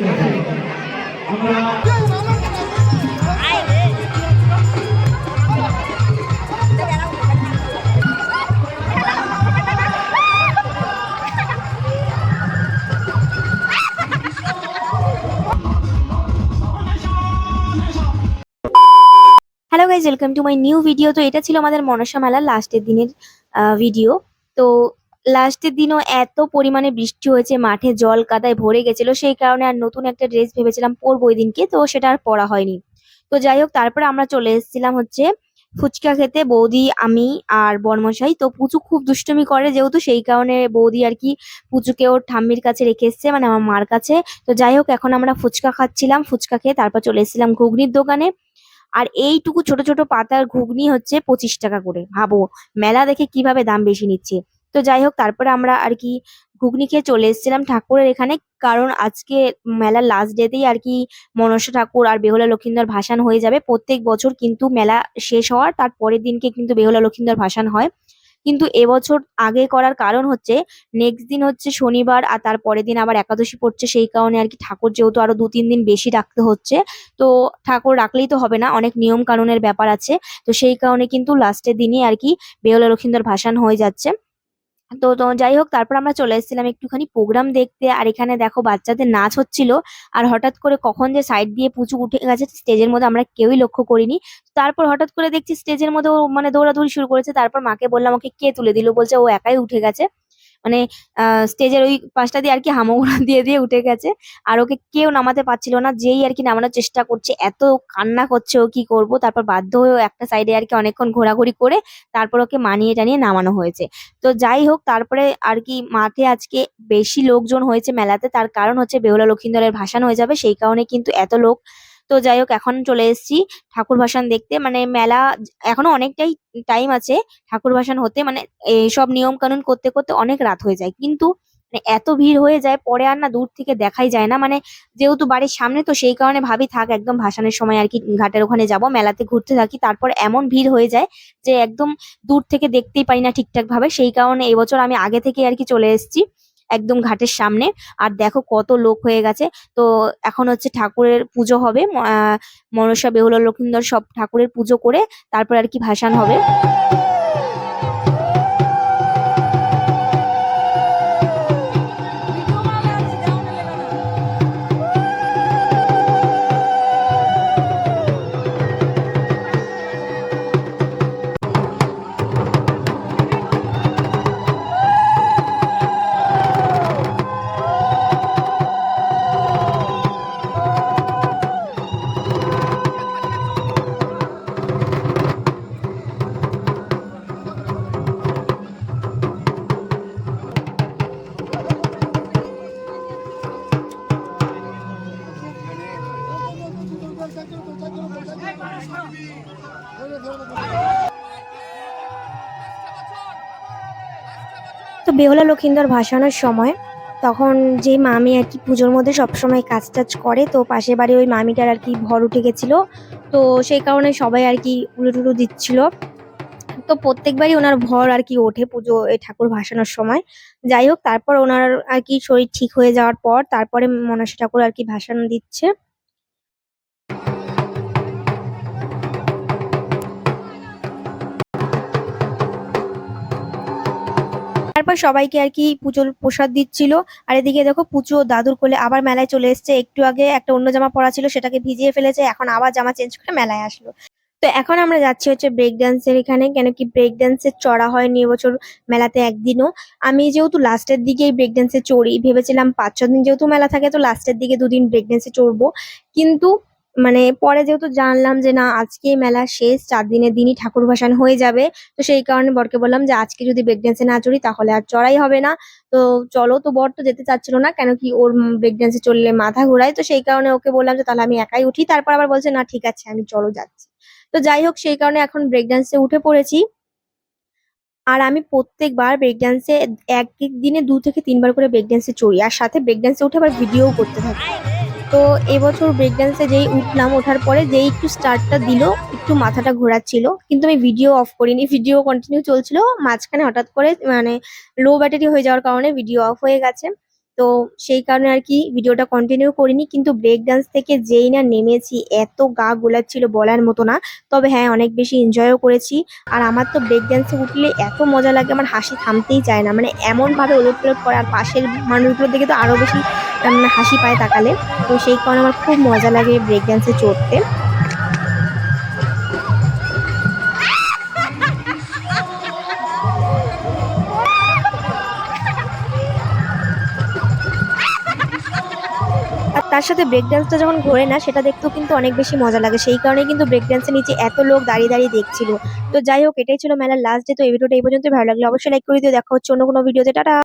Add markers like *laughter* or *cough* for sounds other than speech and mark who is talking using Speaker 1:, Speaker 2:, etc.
Speaker 1: Hello guys welcome to my new video তো এটা ছিল আমাদের মনসা মেলার লাস্টের দিনের ভিডিও তো লাস্টের দিনও এত পরিমাণে বৃষ্টি হয়েছে, মাঠে জল কাদায় ভরে গেছিল, সেই কারণে আর নতুন একটা ড্রেস ভেবেছিলাম পরবো ওই দিনকে, তো সেটা আর পরা হয়নি। তো যাই হোক, তারপরে আমরা চলে এসেছিলাম হচ্ছে ফুচকা খেতে, বৌদি, আমি আর বর্মশাই। তো পুচু খুব দুষ্টুমি করে যেহেতু, সেই কারণে বৌদি আর কি পুচুকে ওর ঠাম্মির কাছে রেখে এসছে মানে আমার মার কাছে। তো যাই হোক, এখন আমরা ফুচকা খাচ্ছিলাম, ফুচকা খেয়ে তারপর চলে এসেছিলাম ঘুগনির দোকানে। আর এইটুকু ছোট ছোট পাতার ঘুগনি হচ্ছে পঁচিশ টাকা করে, ভাবো, মেলা দেখে কীভাবে দাম বেশি নিচ্ছে। তো যাই হোক তারপরে আমরা আর কি ঘুগনি খেয়ে চলে এসেছিলাম ঠাকুরের এখানে। কারণ আজকে মেলার লাস্ট ডেতেই আর কি মনসা ঠাকুর আর বেহুলা লক্ষিন্দর ভাসান হয়ে যাবে। প্রত্যেক বছর কিন্তু মেলা শেষ হওয়ার, তার পরের দিনকে কিন্তু বেহুলা লক্ষিন্দর ভাসান হয়। কিন্তু এবছর আগে করার কারণ হচ্ছে নেক্সট দিন হচ্ছে শনিবার আর তার পরের দিন আবার একাদশী পড়ছে। সেই কারণে আর কি ঠাকুর যেহেতু আরও দু, তিন দিন বেশি রাখতে হচ্ছে, তো ঠাকুর রাখলেই তো হবে না, অনেক নিয়ম কানুনের ব্যাপার আছে। তো সেই কারণে কিন্তু লাস্টের দিনই আর কি বেহুলা লক্ষিন্দর ভাসান হয়ে যাচ্ছে। তো তো যাই হোক, তারপর আমরা চলে এসেছিলাম একটুখানি প্রোগ্রাম দেখতে। আর এখানে দেখো বাচ্চাদের নাচ হচ্ছিল। আর হঠাৎ করে কখন যে সাইড দিয়ে পুচু উঠে গেছে স্টেজের মধ্যে আমরা কেউই লক্ষ্য করিনি। তারপর হঠাৎ করে দেখছি স্টেজের মধ্যে ও মানে দৌড়াদৌড়ি শুরু করেছে। তারপর মাকে বললাম, ওকে কে তুলে দিল? বলছে, ও একাই উঠে গেছে। মানে স্টেজের ওই পাশটা দিয়ে আর কি হামাগুড়া *laughs* দিয়ে দিয়ে উঠে গেছে। আর ওকে কেউ নামাতে পারছিল না। যেই আর কি নামানোর চেষ্টা করছে, এত কান্না করছে ও কি করব? তারপর বাধ্য হয়ে একটা সাইডে আর কি অনেকক্ষণ ঘোরাঘুরি করে তারপর ওকে মানিয়ে টানিয়ে নামানো হয়েছে। তো যাই হোক, তারপরে আর কি মাঠে আজকে বেশি লোকজন হয়েছে মেলাতে। তার কারণ হচ্ছে বেহুলা লক্ষিন্দরের ভাসান হয়ে যাবে। সেই কারণে কিন্তু এত লোক তো যাই হোক, এখন চলে এসেছি ঠাকুর ভাসান দেখতে। মানে মেলা এখনও অনেকটাই টাইম আছে ঠাকুর ভাসান হতে। মানে সব নিয়ম কানুন করতে করতে অনেক রাত হয়ে যায়। কিন্তু মানে এত ভিড় হয়ে যায়, পরে আর না দূর থেকে দেখাই যায় না। মানে যেহেতু বাড়ির সামনে, তো সেই কারণে ভাবি থাক একদম ভাসানের সময় আর কি ঘাটের ওখানে যাব, মেলাতে ঘুরতে থাকি। তারপর এমন ভিড় হয়ে যায় যে একদম দূর থেকে দেখতেই পারি না ঠিকঠাক ভাবে সেই কারণে এবছর আমি আগে থেকে আর কি চলে এসেছি। একদম ঘাটের সামনে। আর দেখো কত লোক হয়ে গেছে। তো এখন হচ্ছে ঠাকুরের পুজো হবে। মনসা, বেহুলা, লক্ষিন্দর সব ঠাকুরের পুজো করে তারপর আর কি ভাসান হবে। তো বেহুলা লক্ষিন্দর ভাসানোর সময় তখন যে মামি আর কি পুজোর মধ্যে সবসময় কাজ টাজ করে, তো পাশের বাড়ি ওই মামিটার আর কি ভর উঠে গেছিল। তো সেই কারণে সবাই আর কি উলু টুলু দিচ্ছিল। তো প্রত্যেকবারই ওনার ভর আর কি ওঠে পুজো ঠাকুর ভাসানোর সময়। যাই হোক, তারপর ওনার আর কি শরীর ঠিক হয়ে যাওয়ার পর তারপরে মনসা ঠাকুর আর কি ভাসান দিচ্ছে। তারপর সবাইকে আর কি পুজোর প্রসাদ দিচ্ছিল। আর এদিকে দেখো পুজো দাদুর কোলে আবার মেলায় চলে এসেছে। একটু আগে একটা অন্য জামা পরা ছিল, সেটাকে ভিজিয়ে ফেলেছে। এখন আবার জামা চেঞ্জ করে মেলায় আসলো। তো এখন আমরা যাচ্ছি হচ্ছে ব্রেক ডান্সের এখানে। কেন কি ব্রেক ডান্সের চড়া হয়নি এবছর মেলাতে একদিনও। আমি যেহেতু লাস্টের দিকেই ব্রেক ডান্সে চড়ি, ভেবেছিলাম পাঁচ ছ দিন যেহেতু মেলা থাকে, তো লাস্টের দিকে দুদিন ব্রেক ডান্সে চড়বো। কিন্তু মানে পরে যেহেতু জানলাম যে না, আজকে মেলা শেষ, চার দিনের দিনই ঠাকুর ভাসান হয়ে যাবে। তো সেই কারণে বরকে বললাম যে, আজকে যদি ব্রেক ডান্সে না চড়ি, তাহলে আর চড়াই হবে না। তো চলো তো বর তো যেতে চাচ্ছিল না, কেন কি ওর ব্রেক ডান্সে চললে মাথা ঘোরায়। তো সেই কারণে ওকে বললাম যে, তাহলে আমি একাই উঠি। তারপর আবার বলছে, না, ঠিক আছে, আমি চলো যাচ্ছি। তো যাই হোক, সেই কারণে এখন ব্রেক ডান্সে উঠে পড়েছি। আর আমি প্রত্যেকবার ব্রেক ডান্সে এক দিনে দু থেকে তিনবার করে ব্রেক ডান্সে চড়ি। আর সাথে ব্রেক ডান্সে উঠে আবার ভিডিও করতে থাকি। তো এবছর ব্রেক ডান্সে যেই উঠলাম, ওঠার পরে যেই একটু স্টার্টটা দিল, একটু মাথাটা ঘোরাচ্ছিল। কিন্তু আমি ভিডিও অফ করিনি ভিডিও কন্টিনিউ চলছিল। মাঝখানে হঠাৎ করে মানে লো ব্যাটারি হয়ে যাওয়ার কারণে ভিডিও অফ হয়ে গেছে। তো সেই কারণে আর কি ভিডিওটা কন্টিনিউ করিনি, কিন্তু ব্রেক ডান্স থেকে যেই না নেমেছি, এত গা গোলাচ্ছিল বলার মতো না। তবে হ্যাঁ অনেক বেশি এনজয়ও করেছি। আর আমার তো ব্রেক ডান্সে উঠলে এত মজা লাগে, আমার হাসি থামতেই চায় না। মানে এমনভাবে ওলট করে, আর পাশের মানুষগুলোর দিকে তো আরও বেশি হাসি পায় তাকালে। তো সেই কারণে আমার খুব মজা লাগে ব্রেক ড্যান্সে চড়তে। তার সাথে ব্রেক ডান্সটা যখন ঘোরে না, সেটা দেখতেও কিন্তু অনেক বেশি মজা লাগে। সেই কারণে কিন্তু ব্রেক ডান্সের নিচে এত লোক দাঁড়িয়ে দাঁড়িয়ে দেখছিল। তো যাই হোক, এটাই ছিল মেলার লাস্ট ডে তো এই ভিডিওটা এই পর্যন্ত ভালো লাগল অবশ্যই লাইক করে দিও। দেখা হচ্ছে অন্য কোনো ভিডিওতে টাটা!